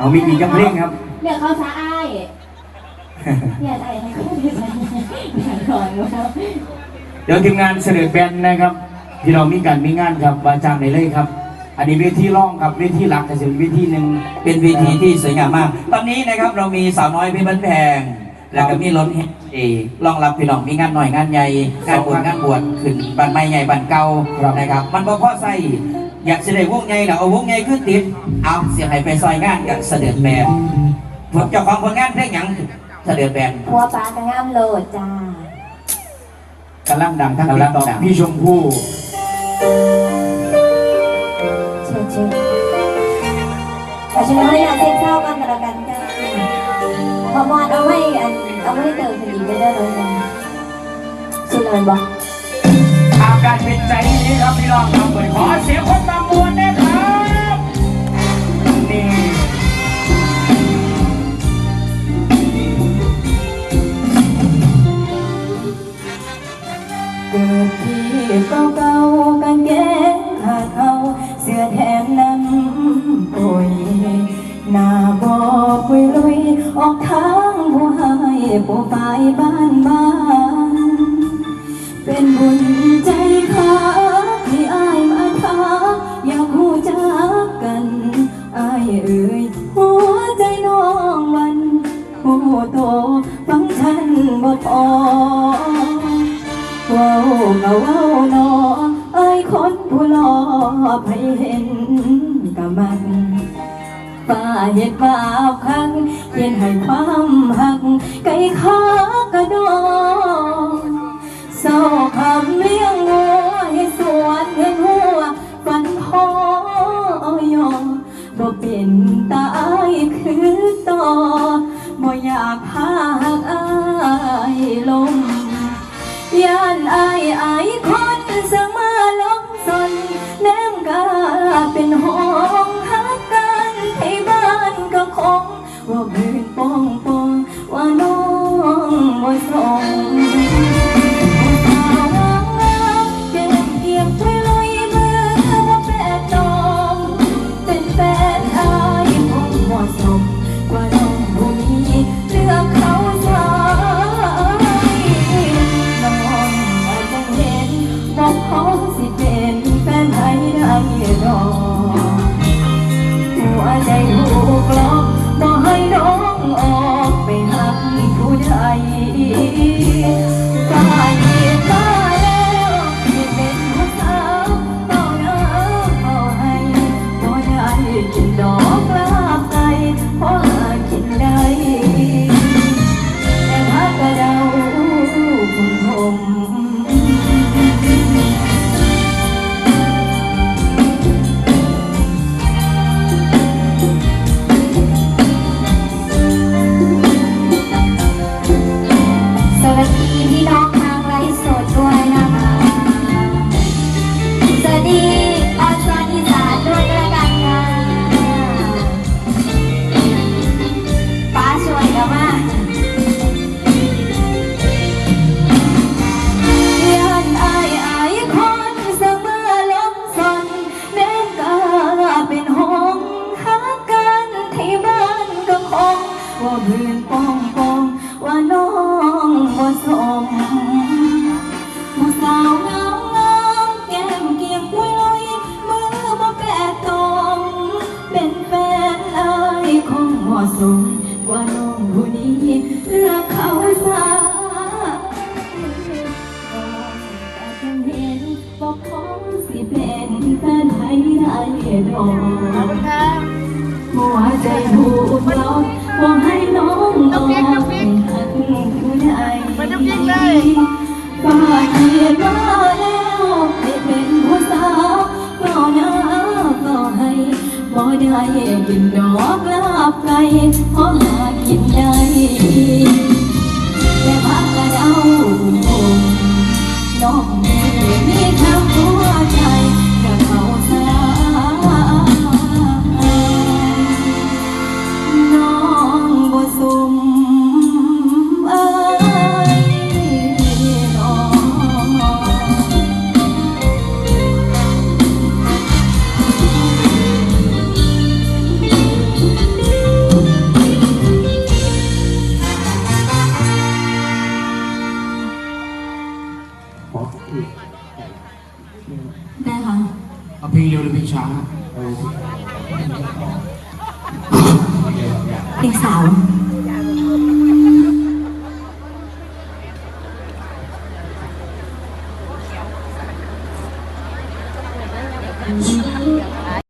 เอามีกี่จังเพลงครับเรียกเขาซะอ้ายเนี่ยไอ้ให้เขาเรียกอะไรก่อนว่าเดี๋ยวทีมงานเสด็จแบนนะครับที่เรามีการมีงานครับวาจ้างในเลยครับ อันนี้เวทีร่องครับเวทีหลักแต่เป็นเวทีหนึ่งเป็นเวทีที่สวยงามมาก ตอนนี้นะครับเรามีสาวน้อยเพี่บันแพง แล้วก็มีรถเอรองรับพี่น้องมีงานหน่อยงานใหญ่งานบวชงานบวชขึ้นบันไม่ใหญ่บันเก่านะครับ มันบ่พอใส่ อยากแสดงวงใหญ่แล้วเอาวงใหญ่ขึ้นติดเอาเสียให้ไปซอยงานกับเสด็จแบนผลเจ้าของผลงานเพลงหยังเสด็จแบนหัวปลากระง่ามโหลดจ้ากำลังดังทั้งกำลัติ๊กงต็อกดังพี่ชมพู่เชิญเชิญแต่ฉันไม่อยากเซ็กเศร้ากันกระกันจ้าพอมอนเอาไว้อันเอาไว้เติมคดีไปได้เลยนะสุดเลยบอกอา การเป็นใจนี้ครับพี่น้องครับเปิดขอเสียงคนมามวนนะครับนี่เกิดที่เก่าๆกันแกงขาดเขาเสื้อแทนน้ำปุยหน้าบอกคุยลุยออกทางผู้ให้ผู้ฝ่ายบ้านบ้าน เป็นบุญใจ ขาที่อายมาทาอยากหูจักกันอายเอ่ยหัวใจน้องวันหูโตฟังฉันบ่พอเว้าวก็เว้าวนออายคนผู้รอให้เห็นกะมันป้าเห็ดบาปคังเขียนให้ความหักไก่ขากระโดดเศร้าคำเลี้ย หั ดีออนซอนอีสานด้วยแล้วกันค่ะป้าช่วยกันมากยันอายอายคนเสมอลงสนแม่กาเป็นหงหากันที่บ้านก็คงว่าเพื่อนปองปอง สมกว่าน้องผู้นี้เลือกเขาสายแต่ฉันเห็นบอกขอสิเป็นแฟนให้ได้ดอกหัวใจถูกล็อก บ่ได้กินดอกลาบไก่เพราะหากินได้แต่พักกระเดา ได้ค่ะเอาเพลงเร็วหรือเพลงช้าเพลงสาว